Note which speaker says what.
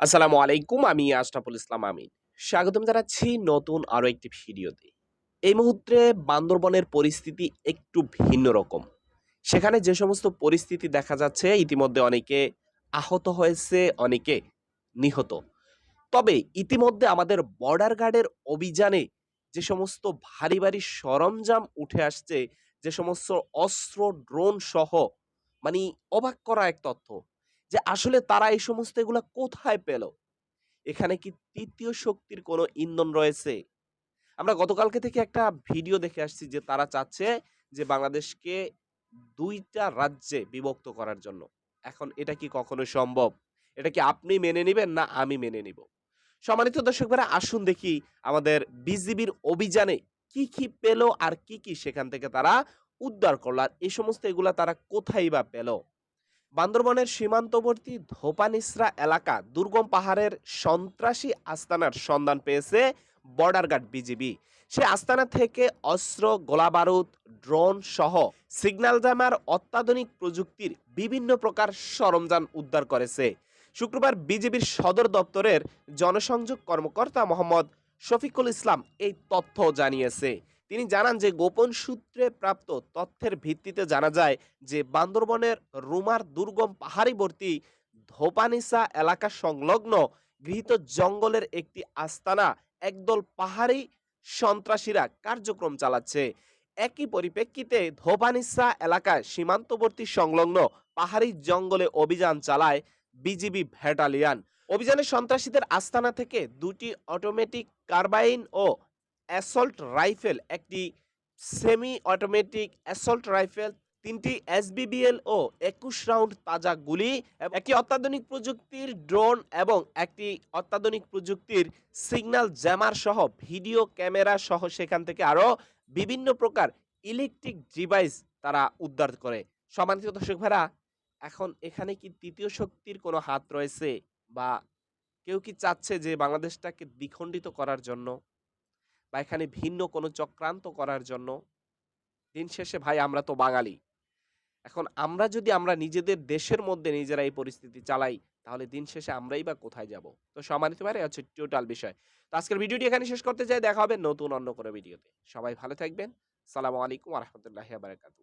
Speaker 1: আসসালামু আলাইকুম, আমি আশরাফুল ইসলাম আমিন। স্বাগতম জানাচ্ছি নতুন আরও একটি ভিডিওতে। এই মুহূর্তে বান্দরবনের পরিস্থিতি একটু ভিন্ন রকম। সেখানে যে সমস্ত পরিস্থিতি দেখা যাচ্ছে, ইতিমধ্যে অনেকে আহত হয়েছে, অনেকে নিহত। তবে ইতিমধ্যে আমাদের বর্ডার গার্ডের অভিযানে যে সমস্ত ভারী ভারী সরঞ্জাম উঠে আসছে, যে সমস্ত অস্ত্র, ড্রোন সহ মানে অবাক করা এক তথ্য। যে আসলে তারা এই সমস্ত এগুলা কোথায় পেল? এখানে কি তৃতীয় শক্তির কোনো ইন্ধন রয়েছে? আমরা গতকালকে থেকে একটা ভিডিও দেখে আসছি যে তারা চাচ্ছে যে বাংলাদেশকে দুইটা রাজ্যে বিভক্ত করার জন্য। এখন এটা কি কখনো সম্ভব? এটা কি আপনি মেনে নেবেন না আমি মেনে নিব? সম্মানিত দর্শক আসুন দেখি আমাদের বিজিবির অভিযানে কি কি পেল আর কি কি সেখান থেকে তারা উদ্ধার করল। আর এই সমস্ত এগুলা তারা কোথায় বা পেল? বান্দরবনের সীমান্তবর্তী ধোপানিসরা এলাকা দুর্গম পাহাড়ের সন্ত্রাসী আস্তানার সন্ধান পেয়েছে বর্ডার গার্ড বিজিবি। সে আস্তানা থেকে অস্ত্র, গোলাবারুদ, ড্রোন সহ সিগন্যাল জামার অত্যাধুনিক প্রযুক্তির বিভিন্ন প্রকার সরঞ্জাম উদ্ধার করেছে। শুক্রবার বিজেপির সদর দপ্তরের জনসংযোগ কর্মকর্তা মোহাম্মদ শফিকুল ইসলাম এই তথ্য জানিয়েছে। তিনি জানান যে, গোপন সূত্রে প্রাপ্ত তথ্যের ভিত্তিতে জানা যায় যে, বান্দরবনের রুমার দুর্গম পাহাড়িবর্তী ধোপানিসা এলাকা সংলগ্ন গৃহীত জঙ্গলের একটি আস্তানা একদল পাহাড়ি সন্ত্রাসীরা কার্যক্রম চালাচ্ছে। একই পরিপ্রেক্ষিতে ধোপানিসা এলাকায় সীমান্তবর্তী সংলগ্ন পাহাড়ি জঙ্গলে অভিযান চালায় বিজিবি ভ্যাটালিয়ান। অভিযানে সন্ত্রাসীদের আস্তানা থেকে দুটি অটোমেটিক কার্বাইন ও অ্যাসল্ট রাইফেল, একটি সেমি অটোমেটিক অ্যাসল্ট রাইফেল, তিনটি এসবিবিএল ও একুশ রাউন্ড তাজা গুলি একটি অত্যাধুনিক প্রযুক্তির ড্রোন এবং একটি অত্যাধুনিক প্রযুক্তির সিগন্যাল জ্যামার সহ ভিডিও ক্যামেরা সহ সেখান থেকে আরও বিভিন্ন প্রকার ইলেকট্রিক ডিভাইস তারা উদ্ধার করে। সম্মানিত দর্শক ভাইরা, এখন এখানে কি তৃতীয় শক্তির কোনো হাত রয়েছে বা কেউ কি চাচ্ছে যে বাংলাদেশটাকে দ্বিখণ্ডিত করার জন্য? বা এখানে ভিন্ন কোনো চক্রান্ত করার জন্য, দিন শেষে, ভাই, আমরা তো বাঙালি। এখন আমরা যদি আমরা নিজেদের দেশের মধ্যে নিজেরা এই পরিস্থিতি চালাই, তাহলে দিন শেষে আমরাই বা কোথায় যাব? তো সম্মানিত ভাই হচ্ছে টোটাল বিষয়। তো আজকের ভিডিওটি এখানে শেষ করতে চাই। দেখা হবে নতুন অন্য কোনো ভিডিওতে। সবাই ভালো থাকবেন। সালামু আলাইকুম আহমতুল্লাহ বারাকাতু